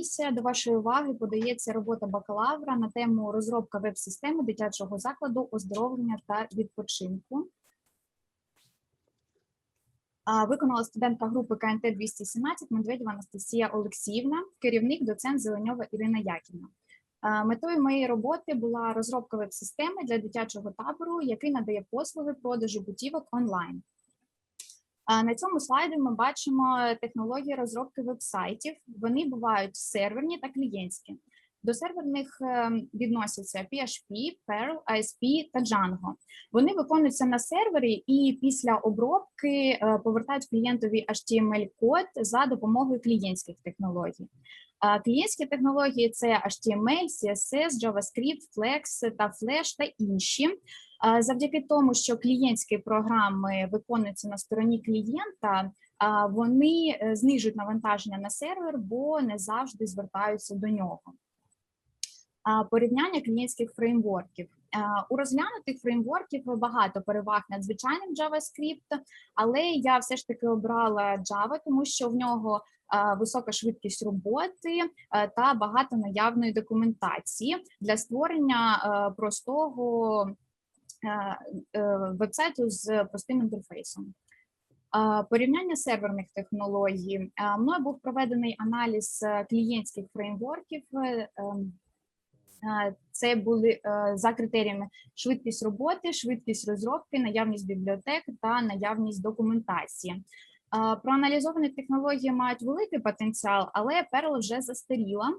комісія. До вашої уваги подається робота бакалавра на тему розробка веб-системи дитячого закладу оздоровлення та відпочинку. Виконала студентка групи КНТ 217 Медведєва Анастасія Олексіївна, керівник доцент Зеленьова Ірина Яківна. Метою моєї роботи була розробка веб-системи для дитячого табору, який надає послуги продажу путівок онлайн. На цьому слайді ми бачимо технології розробки веб-сайтів. Вони бувають серверні та клієнтські. До серверних е, відносяться PHP, Perl, ASP та Django. Вони виконуються на сервері і після обробки е, повертають клієнтові HTML-код за допомогою клієнтських технологій. Клієнтські технології це HTML, CSS, JavaScript, Flex та Flash та інші. Завдяки тому, що клієнтські програми виконуються на стороні клієнта, вони е, знижують навантаження на сервер, бо не завжди звертаються до нього. Порівняння клієнтських фреймворків. У розглянутих фреймворків багато переваг над звичайним JavaScript, але я все ж таки обрала Java, тому що в нього висока швидкість роботи та багато наявної документації для створення простого вебсайту з простим інтерфейсом. Порівняння серверних технологій. Мною був проведений аналіз е, клієнтських фреймворків. е, ем, е, Це були е, за критеріями швидкість роботи, швидкість розробки, наявність бібліотек та наявність документації. Проаналізовані технології мають великий потенціал, але Perl вже застаріла.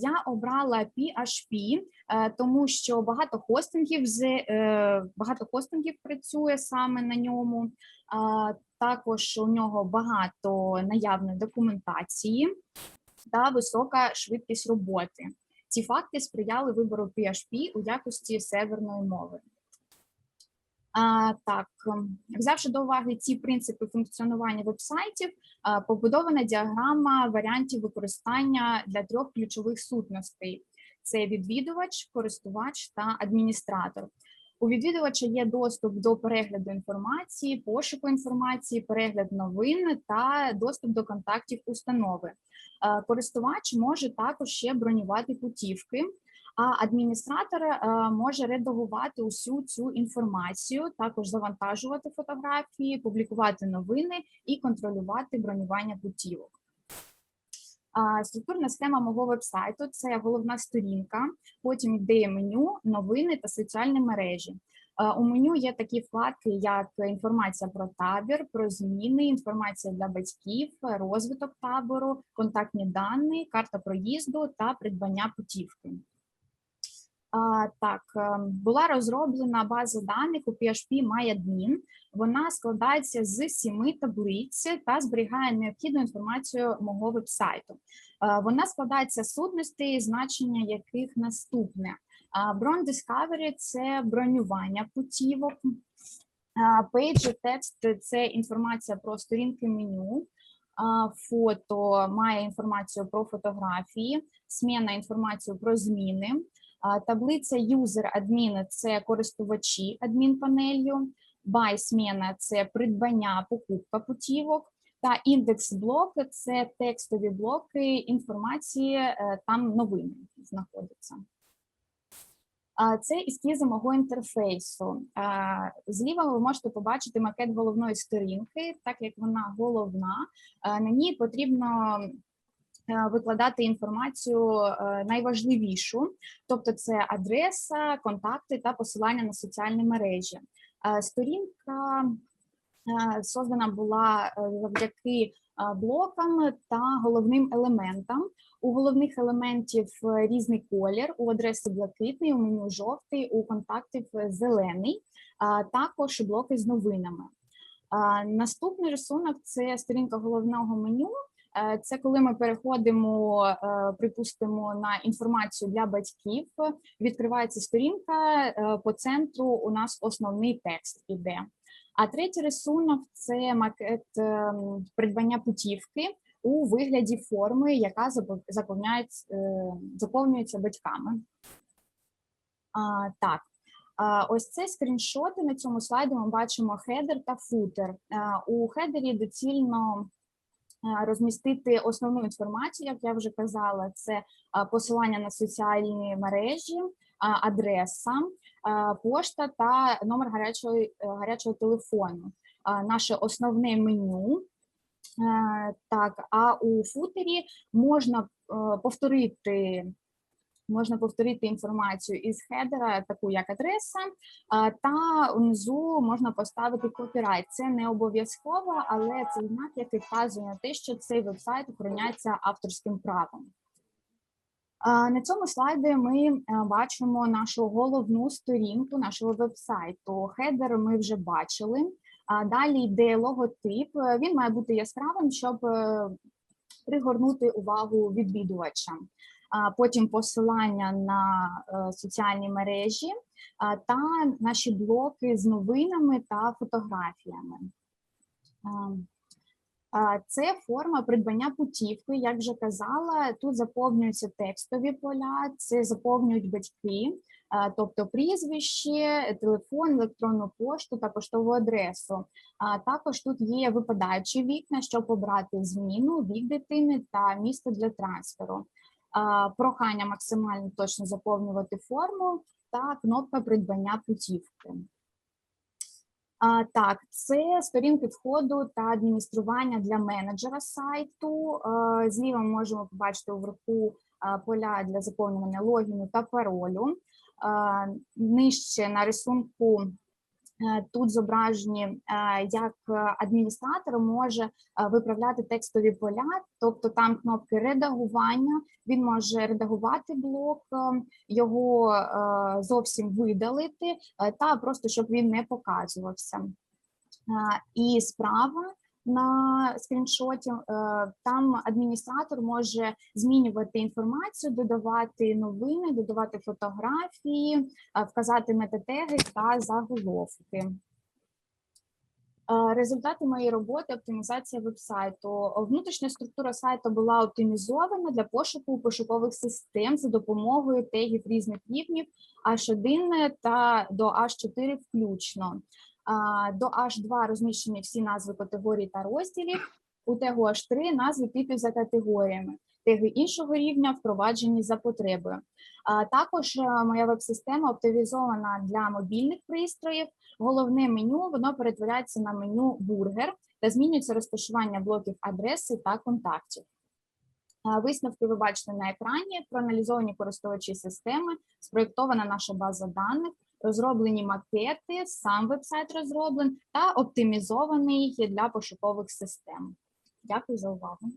Я обрала PHP, е, тому що багато хостингів е, багато хостингів працює саме на ньому. Також у нього багато наявної документації та висока швидкість роботи. Ці факти сприяли вибору PHP у якості серверної мови. Так, ем, взявши до уваги ці принципи функціонування вебсайтів, побудована діаграма варіантів використання для трьох ключових сутностей: це відвідувач, користувач та адміністратор. У відвідувача є доступ до перегляду інформації, пошуку інформації, перегляд новин та доступ до контактів установи. Е, Користувач може також ще бронювати путівки, а адміністратор е, може редагувати усю цю інформацію, також завантажувати фотографії, публікувати новини і контролювати бронювання путівок. Структурна схема мого вебсайту це головна сторінка, потім йде меню, новини та соціальні мережі. У меню є такі вкладки, як інформація про табір, про зміни, інформація для батьків, розвиток табору, контактні дані, карта проїзду та придбання путівки. Так, е, була розроблена база даних у PHP MyAdmin. Вона складається з сіми таблиць та зберігає необхідну інформацію мого вебсайту. Е, Вона складається з сутностей, значення яких наступне. Bron Discovery – це бронювання путівок. Page текст це інформація про сторінки меню. Фото має інформацію про фотографії, зміна інформацію про зміни. Таблиця admin – це користувачі адмінпанелью. Buy зміна – це придбання, покупка путівок. Та індекс блок це текстові блоки інформації, е, там новини знаходяться. Це ескізи мого інтерфейсу. Зліва ви можете побачити макет головної сторінки, так як вона головна. На ній потрібно викладати інформацію е, найважливішу, тобто це адреса, контакти та посилання на соціальні мережі. Сторінка е, создана була е, завдяки блокам та головним елементам. У головних елементів е, різний колір, у адреси блакитний, у меню жовтий, у контактів е, зелений, а також блоки з новинами. Наступний рисунок це сторінка головного меню. Е, Це коли ми переходимо, е, припустимо, на інформацію для батьків. Відкривається сторінка е, по центру. У нас основний текст іде. А третій рисунок це макет придбання путівки у вигляді форми, яка заповнюється батьками. Так, ось це скріншоти на цьому слайді. Ми бачимо хедер та футер. У хедері доцільно розмістити основну інформацію, як я вже казала, це е, посилання на соціальні мережі, е, адреса, е, пошта та номер гарячого, е, гарячого телефону. Е, Наше основне меню. Е, Так, а у футері можна е, повторити можна повторити інформацію із хедера, таку як адреса, та внизу можна поставити копірайт. Це не обов'язково, але це знак, який вказує на те, що цей вебсайт охороняється авторським правом. На цьому слайді ми е, бачимо нашу головну сторінку нашого вебсайту. Хедер ми вже бачили. Далі йде логотип. Він має бути яскравим, щоб е, пригорнути увагу відвідувача. Потім посилання на е, соціальні мережі та наші блоки з новинами та фотографіями. Це форма придбання путівки. Як вже казала, тут заповнюються текстові поля, це заповнюють батьки, тобто прізвище, телефон, електронну пошту та поштову адресу. Також тут є випадаючі вікна, щоб обрати зміну, вік дитини та місце для трансферу. Прохання максимально точно заповнювати форму та кнопка придбання путівки. Так, це сторінки входу та адміністрування для менеджера сайту. Зліва ми можемо побачити вверху поля для заповнювання логіну та паролю. Нижче на рисунку тут зображені, е, як е, адміністратор може е, виправляти текстові поля, тобто там кнопки редагування. Він може редагувати блок, е, його е, зовсім видалити, е, та просто щоб він не показувався. Е, І справа на скріншоті е, там адміністратор може змінювати інформацію, додавати новини, додавати фотографії, е, вказати метатеги та заголовки. Е, Результати моєї роботи оптимізація вебсайту. Внутрішня структура сайту була оптимізована для пошуку пошукових систем за допомогою тегів різних рівнів H1 та до H4 включно. До H2 розміщені всі назви категорій та розділів. У тегу H3 назви типів за категоріями. Теги іншого рівня впроваджені за потребою. Також е, моя веб-система оптимізована для мобільних пристроїв. Головне меню воно перетворяється на меню бургер та змінюється розташування блоків адреси та контактів. Висновки ви бачите на екрані. Проаналізовані користувачі системи, спроєктована наша база даних, розроблені макети, сам вебсайт розроблений та оптимізований для пошукових систем. Дякую за увагу.